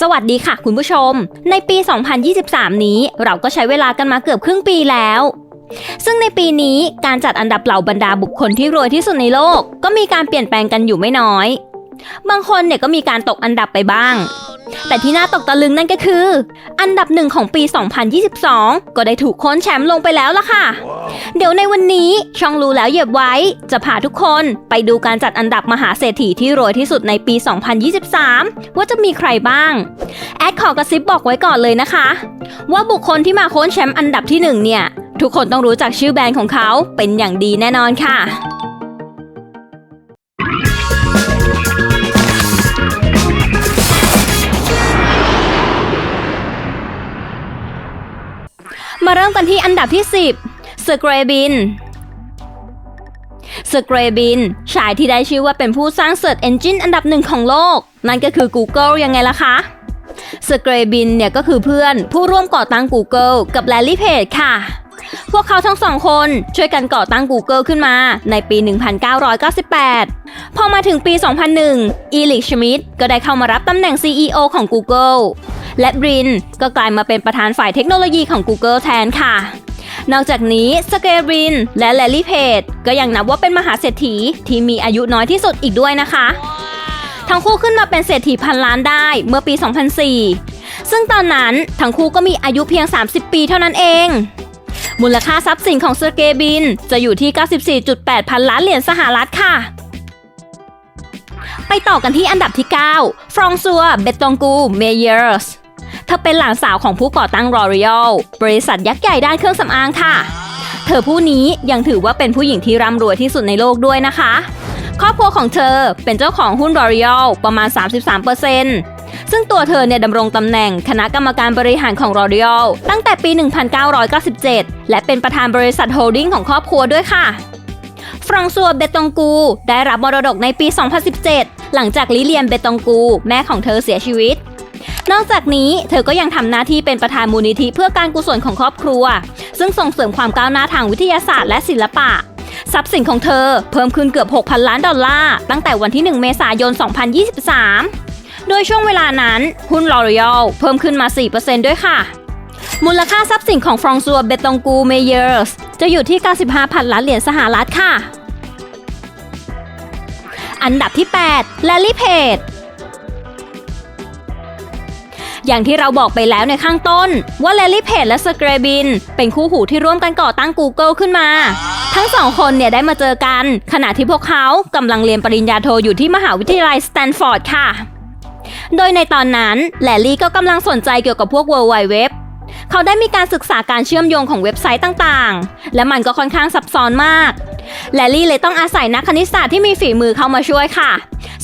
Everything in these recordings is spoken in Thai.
สวัสดีค่ะคุณผู้ชม ในปี 2023 นี้เราก็ใช้เวลากันมาเกือบครึ่งปีแล้ว ซึ่งในปีนี้การจัดอันดับเหล่าบรรดาบุคคลที่รวยที่สุดในโลก ก็มีการเปลี่ยนแปลงกันอยู่ไม่น้อย บางคนเนี่ยก็มีการตกอันดับไปบ้าง แต่ที่น่าตกตะลึงนั่นก็คือ อันดับหนึ่งของปี 2022 ก็ได้ถูกค้นแชมป์ลงไปแล้วล่ะค่ะ เดี๋ยวในวันนี้ช่องรู้แล้วเหยียบไว้ จะพาทุกคนไปดูการจัดอันดับมหาเศรษฐีที่รวยที่สุดในปี 2023 ว่าจะมีใครบ้าง แอดขอกระซิบบอกไว้ก่อนเลยนะคะ ว่าบุคคลที่มาค้นแชมป์อันดับที่หนึ่งเนี่ยทุกคนต้องรู้จักชื่อแบรนด์ของเขาเป็นอย่างดีแน่นอนค่ะ มาเริ่มกันที่อันดับที่ 10 s c r a b i n s c r a b i n ชายที่ได้ชื่อว่าเป็นผู้สร้าง Search Engine อันดับหนึ่งของโลก นั่นก็คือ Google ยังไงล่ะคะ s c r a b i n เนี่ยก็คือเพื่อนผู้ร่วมก่อตั้ง Google กับ Larry Page ค่ะ พวกเขาทั้งสองคนช่วยกันก่อตั้ง Google ขึ้นมาในปี 1998 พอมาถึงปี 2001 อีลิกชมิดก็ได้เข้ามารับตำแหน่ง CEO ของ Google และบริน ก็กลายมาเป็นประธานฝ่ายเทคโนโลยีของ Google แทนค่ะ นอกจากนี้สเกบรินและแลลี่เพจก็ยังนับว่าเป็นมหาเศรษฐีที่มีอายุน้อยที่สุดอีกด้วยนะคะ ทั้งคู่ขึ้นมาเป็นเศรษฐีพันล้านได้เมื่อปี 2004 ซึ่งตอนนั้นทั้งคู่ก็มีอายุเพียง 30 ปีเท่านั้นเองมูลค่าทรัพย์สินของเซอร์เกย์บิน จะอยู่ที่ 94.8 พันล้านเหรียญสหรัฐค่ะ ไปต่อกันที่อันดับที่ 9 ฟรองซัว เบตงกู เมเยอร์สเธอเป็นหลานสาวของผู้ก่อตั้ง L'Oreal บริษัทยักษ์ใหญ่ด้านเครื่องสำอางค่ะ เธอผู้นี้ยังถือว่าเป็นผู้หญิงที่ร่ำรวยที่สุดในโลกด้วยนะคะ ครอบครัวของเธอเป็นเจ้าของหุ้น L'Oreal ประมาณ 33%ซึ่งตัวเธอเนี่ยดำรงตำแหน่งคณะกรรมการบริหารของ L'Oreal ตั้งแต่ปี 1997 และเป็นประธานบริษัทโฮลดิ้งของครอบครัวด้วยค่ะ ฟรองซัวเบตองกู ได้รับมรดกในปี 2017 หลังจากลิเลียนเบตองกู แม่ของเธอเสียชีวิต นอกจากนี้เธอก็ยังทำหน้าที่เป็นประธานมูลนิธิเพื่อการกุศลของครอบครัว ซึ่งส่งเสริมความก้าวหน้าทางวิทยาศาสตร์และศิลปะ ทรัพย์สินของเธอเพิ่มขึ้นเกือบ 6,000 ล้านดอลลาร์ตั้งแต่วันที่ 1 เมษายน 2023 โดยช่วงเวลานั้นหุ้น L'Oreal เพิ่มขึ้นมา 4%ด้วยค่ะ มูลค่าทรัพย์สินของฟรองซัวเบตงกูเมเยอร์สจะอยู่ที่ 95พันล้านเหรียญสหรัฐค่ะ อันดับที่8 Larry Page อย่างที่เราบอกไปแล้วในข้างต้น ว่าเลลี่เพจและสเกรบิน เป็นคู่หูที่ร่วมกันก่อตั้ง Google ขึ้นมา ทั้งสองคนเนี่ยได้มาเจอกัน ขณะที่พวกเขากำลังเรียนปริญญาโทอยู่ที่มหาวิทยาลัยสแตนฟอร์ดค่ะ โดยในตอนนั้นแลลี่ก็กำลังสนใจเกี่ยวกับพวก World Wide Web เขาได้มีการศึกษาการเชื่อมโยงของเว็บไซต์ต่างๆ และมันก็ค่อนข้างซับซ้อนมาก แลลี่เลยต้องอาศัยนักคณิตศาสตร์ที่มีฝีมือเข้ามาช่วยค่ะ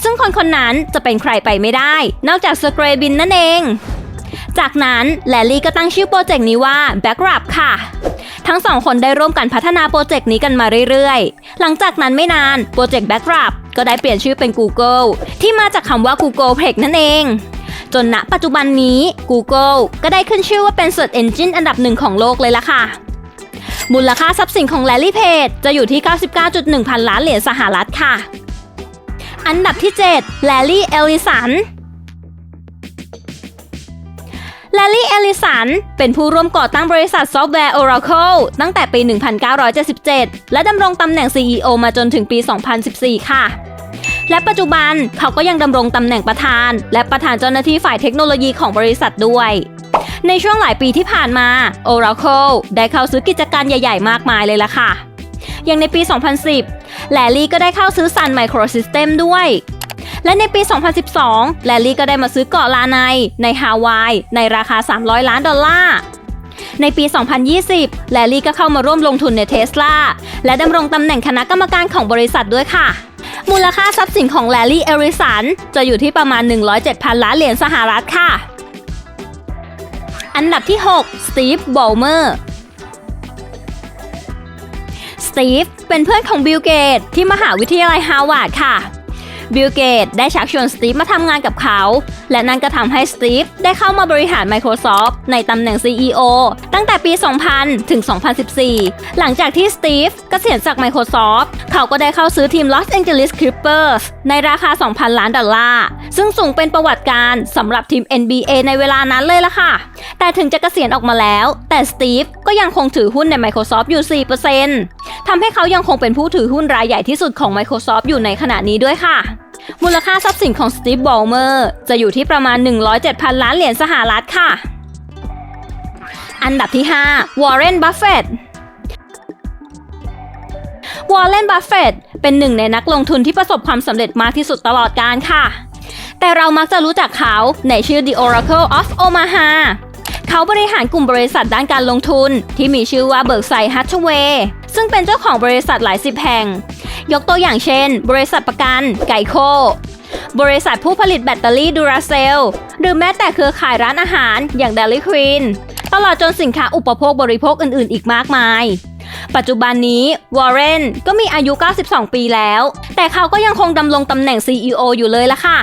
ซึ่งคนคนนั้นจะเป็นใครไปไม่ได้ นอกจากสเกรบินนั่นเอง จากนั้นแลลี่ก็ตั้งชื่อโปรเจกต์นี้ว่า Backup ค่ะทั้งสองคนได้ร่วมกันพัฒนาโปรเจกต์นี้กันมาเรื่อยๆ หลังจากนั้นไม่นานโปรเจกต์ Backup ก็ได้เปลี่ยนชื่อเป็น Google ที่มาจากคำว่า Google p l e x นั่นเอง จนณปัจจุบันนี้ Google ก็ได้ขึ้นชื่อว่าเป็น Search Engine อันดับหนึ่งของโลกเลยล่ะค่ะ มูลค่าทรัพย์สินของ Larry Page จะอยู่ที่ 99.1 พันล้านเหรียญสหรัฐค่ะ อันดับที่ 7 Larry Ellison แลลี่ เอลิสัน เป็นผู้ร่วมก่อตั้งบริษัทซอฟต์แวร์ Oracle ตั้งแต่ปี 1977 และดำรงตำแหน่ง CEO มาจนถึงปี 2014 ค่ะ และปัจจุบันเขาก็ยังดำรงตำแหน่งประธาน และประธานเจ้าหน้าที่ฝ่ายเทคโนโลยีของบริษัทด้วยในช่วงหลายปีที่ผ่านมา Oracle ได้เข้าซื้อกิจการใหญ่ๆ มากมายเลยล่ะค่ะ อย่างในปี 2010 แลลี่ก็ได้เข้าซื้อ Sun Microsystem ด้วย และในปี 2012 แลลี่ก็ได้มาซื้อเกาะลาไนในฮาวาย ในราคา 300 ล้านดอลลาร์ ในปี 2020 แลลี่ก็เข้ามาร่วมลงทุนในเทสลาและดำรงตำแหน่งคณะกรรมการของบริษัทด้วยค่ะ มูลค่าทรัพย์สินของแลลี่เอริสันจะอยู่ที่ประมาณ 107,000 ล้านเหรียญสหรัฐค่ะ อันดับที่ 6 สตีฟบอลเมอร์สตีฟเป็นเพื่อนของบิลเกตที่มหาวิทยาลัยฮาวาดค่ะ บิลเกตได้ชักชวนสตีฟมาทำงานกับเขา และนั่นก็ทำให้สตีฟได้เข้ามาบริหาร Microsoft ในตำแหน่ง CEO ตั้งแต่ปี 2000 ถึง 2014 หลังจากที่สตีฟเกษียณจาก Microsoft เขาก็ได้เข้าซื้อทีม Los Angeles Clippers ในราคา 2,000 ล้านดอลลาร์ ซึ่งสูงเป็นประวัติการสำหรับทีม NBA ในเวลานั้นเลยล่ะค่ะ แต่ถึงจะเกษียณออกมาแล้ว แต่สตีฟก็ยังคงถือหุ้นใน Microsoft อยู่ 4%ทำให้เขายังคงเป็นผู้ถือหุ้นรายใหญ่ที่สุดของ Microsoft อยู่ในขณะนี้ด้วยค่ะ มูลค่าทรัพย์สินของสตีฟบอลเมอร์จะอยู่ที่ประมาณ 107,000 ล้านเหรียญสหรัฐค่ะ อันดับที่ 5 วอร์เรน บัฟเฟตวอร์เรน บัฟเฟตเป็นหนึ่งในนักลงทุนที่ประสบความสำเร็จมากที่สุดตลอดการค่ะ แต่เรามักจะรู้จักเขาในชื่อ The Oracle of Omaha เขาบริหารกลุ่มบริษัทด้านการลงทุน ที่มีชื่อว่าเบิร์กไซฮัตเวย์ซึ่งเป็นเจ้าของบริษัทหลายสิบแห่ง ยกตัวอย่างเช่น บริษัทประกันไกโค บริษัทผู้ผลิตแบตเตอรี่ดูราเซล หรือแม้แต่เครือข่ายร้านอาหารอย่าง Dairy Queen ตลอดจนสินค้าอุปโภคบริโภคอื่นๆ อีกมากมาย ปัจจุบันนี้วอร์เรนก็มีอายุ 92 ปีแล้ว แต่เขาก็ยังคงดำรงตำแหน่ง CEO อยู่เลยละค่ะ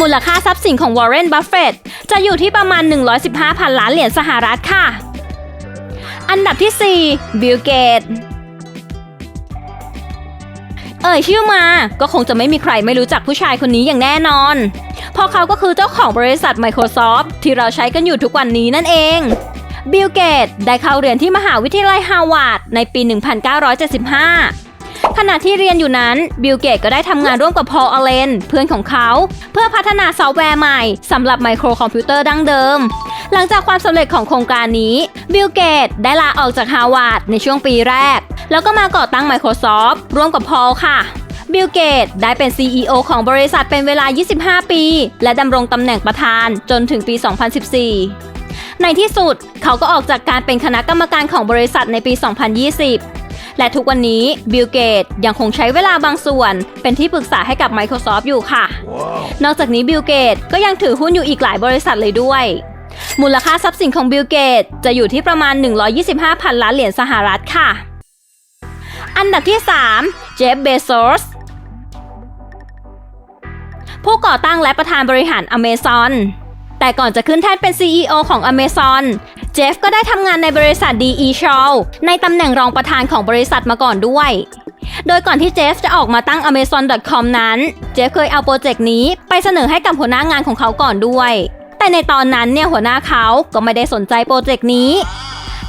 มูลค่าทรัพย์สินของวอร์เรน บัฟเฟตจะอยู่ที่ประมาณ 115พันล้านเหรียญสหรัฐค่ะ อันดับที่ 4 บิลเกต เอ่ยชื่อมา ก็คงจะไม่มีใครไม่รู้จักผู้ชายคนนี้อย่างแน่นอน เพราะเขาก็คือเจ้าของบริษัท Microsoft ที่เราใช้กันอยู่ทุกวันนี้นั่นเองบิลเกตได้เข้าเรียนที่มหาวิทยาลัยฮาวาดในปี 1975 ขณะที่เรียนอยู่นั้นบิลเกตก็ได้ทำงานร่วมกับพอลอเลนเพื่อนของเขา เพื่อพัฒนาซอฟต์แวร์ใหม่สำหรับไมโครคอมพิวเตอร์ดั้งเดิม หลังจากความสำเร็จของโครงการนี้บิลเกตได้ลาออกจากฮาวาดในช่วงปีแรก แล้วก็มาก่อตั้ง Microsoft ร่วมกับพอลค่ะบิลเกตได้เป็น CEO ของบริษัทเป็นเวลา 25 ปี และดำรงตำแหน่งประธานจนถึงปี 2014 ในที่สุดเขาก็ออกจากการเป็นคณะกรรมการของบริษัทในปี 2020 และทุกวันนี้บิลเกตยังคงใช้เวลาบางส่วน เป็นที่ปรึกษาให้กับ Microsoft อยู่ค่ะ นอกจากนี้บิลเกตก็ยังถือหุ้นอยู่อีกหลายบริษัทเลยด้วยมูลค่าทรัพย์สินของบิลเกตจะอยู่ที่ประมาณ 125 พันล้านเหรียญสหรัฐค่ะ อันดับที่ 3 เจฟ เบโซส ผู้ก่อตั้งและประธานบริหาร Amazon แต่ก่อนจะขึ้นแท่นเป็น CEO ของ Amazon เจฟก็ได้ทำงานในบริษัท DE Shaw ในตำแหน่งรองประธานของบริษัทมาก่อนด้วย โดยก่อนที่เจฟจะออกมาตั้ง Amazon.com นั้น เจฟเคยเอาโปรเจกต์นี้ไปเสนอให้กับหัวหน้างานของเขาก่อนด้วย แต่ในตอนนั้นเนี่ยหัวหน้าเขาก็ไม่ได้สนใจโปรเจกต์นี้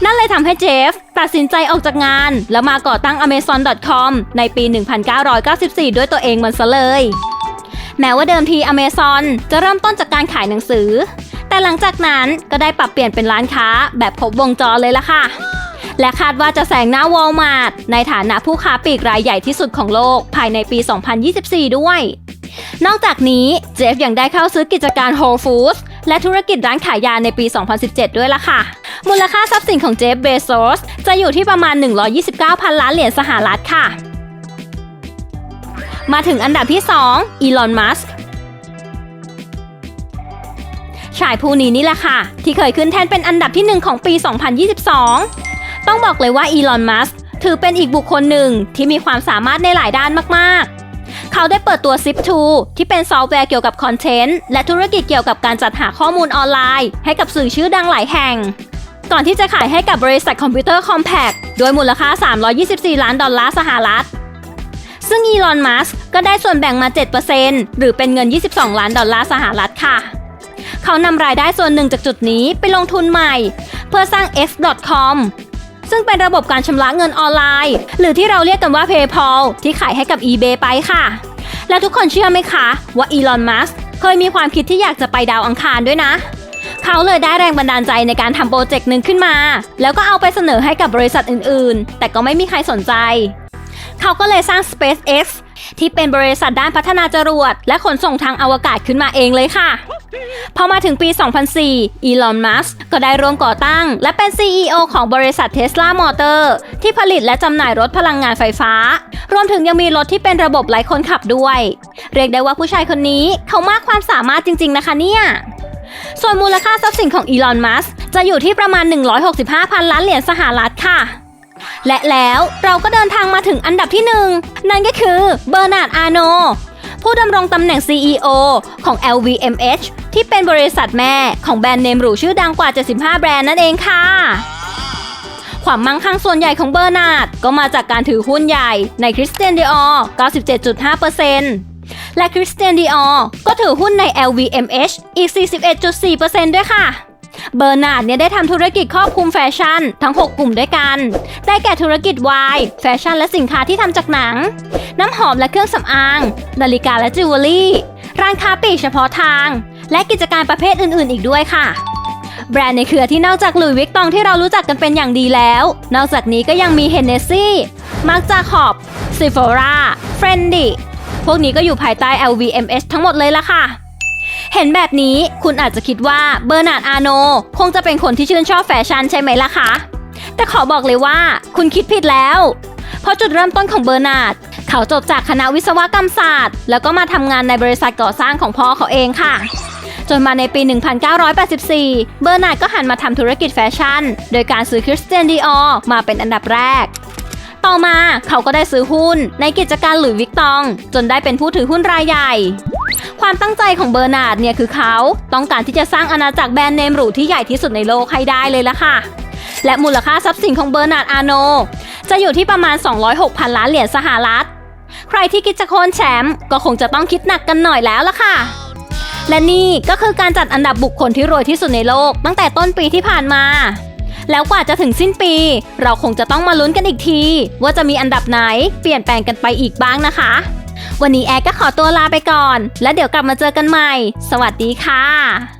นั่นเลยทำให้เจฟตัดสินใจออกจากงาน แล้วมาก่อตั้ง Amazon.com ในปี 1994 ด้วยตัวเองมันซะเลย แม้ว่าเดิมที Amazon จะเริ่มต้นจากการขายหนังสือ แต่หลังจากนั้นก็ได้ปรับเปลี่ยนเป็นร้านค้าแบบครบวงจรเลยล่ะค่ะ และคาดว่าจะแซงหน้าวอลมาร์ทในฐานะผู้ค้าปลีกรายใหญ่ที่สุดของโลกภายในปี 2024 ด้วย นอกจากนี้เจฟยังได้เข้าซื้อกิจการ Whole Foods และธุรกิจร้านขายยาในปี 2017 ด้วยล่ะค่ะ มูลค่าทรัพย์สินของเจฟเบโซสจะอยู่ที่ประมาณ 129 พันล้านเหรียญสหรัฐค่ะ มาถึงอันดับที่ 2 อีลอน มัสก์ชายผู้นี้นี่แหละค่ะ ที่เคยขึ้นแทนเป็นอันดับที่ 1 ของปี 2022 ต้องบอกเลยว่าอีลอน มัสก์ถือเป็นอีกบุคคลหนึ่งที่มีความสามารถในหลายด้านมาก ๆ เขาได้เปิดตัว Zip2 ที่เป็นซอฟต์แวร์เกี่ยวกับคอนเทนต์ และธุรกิจเกี่ยวกับการจัดหาข้อมูลออนไลน์ ให้กับสื่อชื่อดังหลายแห่ง ก่อนที่จะขายให้กับบริษัทคอมพิวเตอร์คอมแพคโดยมูลค่า 324 ล้านดอลลาร์สหรัฐ ซึ่งอีลอน มัสก์ก็ได้ส่วนแบ่งมา 7%หรือเป็นเงิน 22 ล้านดอลลาร์สหรัฐค่ะ เขานำรายได้ส่วนหนึ่งจากจุดนี้ไปลงทุนใหม่ เพื่อสร้าง X.com ซึ่งเป็นระบบการชำระเงินออนไลน์ หรือที่เราเรียกกันว่า PayPal ที่ขายให้กับ eBay ไปค่ะ และทุกคนเชื่อไหมคะว่าอีลอน มัสก์เคยมีความคิดที่อยากจะไปดาวอังคารด้วยนะ เขาเลยได้แรงบันดาลใจในการทำโปรเจกต์หนึ่งขึ้นมา แล้วก็เอาไปเสนอให้กับบริษัทอื่น ๆ แต่ก็ไม่มีใครสนใจ เขาก็เลยสร้าง SpaceX ที่เป็นบริษัทด้านพัฒนาจรวด และขนส่งทางอวกาศขึ้นมาเองเลยค่ะ พอมาถึงปี 2004 อีลอน มัสก์ก็ได้ร่วมก่อตั้ง และเป็น CEO ของบริษัท Tesla Motor ที่ผลิตและจำหน่ายรถพลังงานไฟฟ้า รวมถึงยังมีรถที่เป็นระบบไร้คนขับด้วย เรียกได้ว่าผู้ชายคนนี้เขามากความสามารถจริง ๆ นะคะเนี่ยส่วนมูลค่าทรัพย์สินของอีลอน มัสก์จะอยู่ที่ประมาณ 165 พันล้านเหรียญสหรัฐค่ะ และแล้วเราก็เดินทางมาถึงอันดับที่หนึ่งนั่นก็คือเบอร์นาร์ดอาโนผู้ดำรงตำแหน่ง CEO ของ LVMH ที่เป็นบริษัทแม่ของแบรนด์เนมหรูชื่อดังกว่า 75 แบรนด์นั่นเองค่ะ ความมั่งคั่งส่วนใหญ่ของเบอร์นาร์ดก็มาจากการถือหุ้นใหญ่ในคริสเตียนดีออร์97.5%และคริสเตียนดีออร์ก็ถือหุ้นใน LVMH อีก 41.4%ด้วยค่ะ เบอร์นาร์ดเนี่ยได้ทำธุรกิจครอบคลุมแฟชั่น ทั้ง 6 กลุ่มด้วยกัน ได้แก่ธุรกิจวน์แฟชั่นและสินค้าที่ทำจากหนัง น้ำหอมและเครื่องสำอาง นาฬิกาและจิวเวลรี่ ร้านค้าปลีกเฉพาะทาง และกิจการประเภทอื่น ๆ อีกด้วยค่ะแบรนด์ในเครือที่นอกจากหลุยส์วิกตองที่เรารู้จักกันเป็นอย่างดีแล้ว นอกจากนี้ก็ยังมีเฮนเนซี่ มาร์กจาคอบซิฟอร่าเฟรนดิพวกนี้ก็อยู่ภายใต้ LVMH ทั้งหมดเลยล่ะค่ะ เห็นแบบนี้คุณอาจจะคิดว่าเบอร์นาร์ดอาโน คงจะเป็นคนที่ชื่นชอบแฟชั่นใช่ไหมล่ะคะ แต่ขอบอกเลยว่าคุณคิดผิดแล้ว เพราะจุดเริ่มต้นของเบอร์นาร์ดเขาจบจากคณะวิศวกรรมศาสตร์ แล้วก็มาทำงานในบริษัทก่อสร้างของพ่อเขาเองค่ะ จนมาในปี 1984 เบอร์นาร์ดก็หันมาทำธุรกิจแฟชั่น โดยการซื้อคริสเตียนดีออมาเป็นอันดับแรก ต่อมาเขาก็ได้ซื้อหุ้นในกิจการหลุยส์วิกตอง จนได้เป็นผู้ถือหุ้นรายใหญ่ ความตั้งใจของเบอร์นาร์ดเนี่ยคือเขาต้องการที่จะสร้างอาณาจักรแบรนด์เนมหรูที่ใหญ่ที่สุดในโลกให้ได้เลยละค่ะ และมูลค่าทรัพย์สินของเบอร์นาร์ดอาโน จะอยู่ที่ประมาณ 206พันล้านเหรียญสหรัฐ ใครที่คิดจะโค่นแชมป์ก็คงจะต้องคิดหนักกันหน่อยแล้วล่ะค่ะ และนี่ก็คือการจัดอันดับบุคคลที่รวยที่สุดในโลก ตั้งแต่ต้นปีที่ผ่านมา แล้วกว่าจะถึงสิ้นปี เราคงจะต้องมาลุ้นกันอีกที ว่าจะมีอันดับไหนเปลี่ยนแปลงกันไปอีกบ้างนะคะ วันนี้แอร์ก็ขอตัวลาไปก่อน แล้วเดี๋ยวกลับมาเจอกันใหม่ สวัสดีค่ะ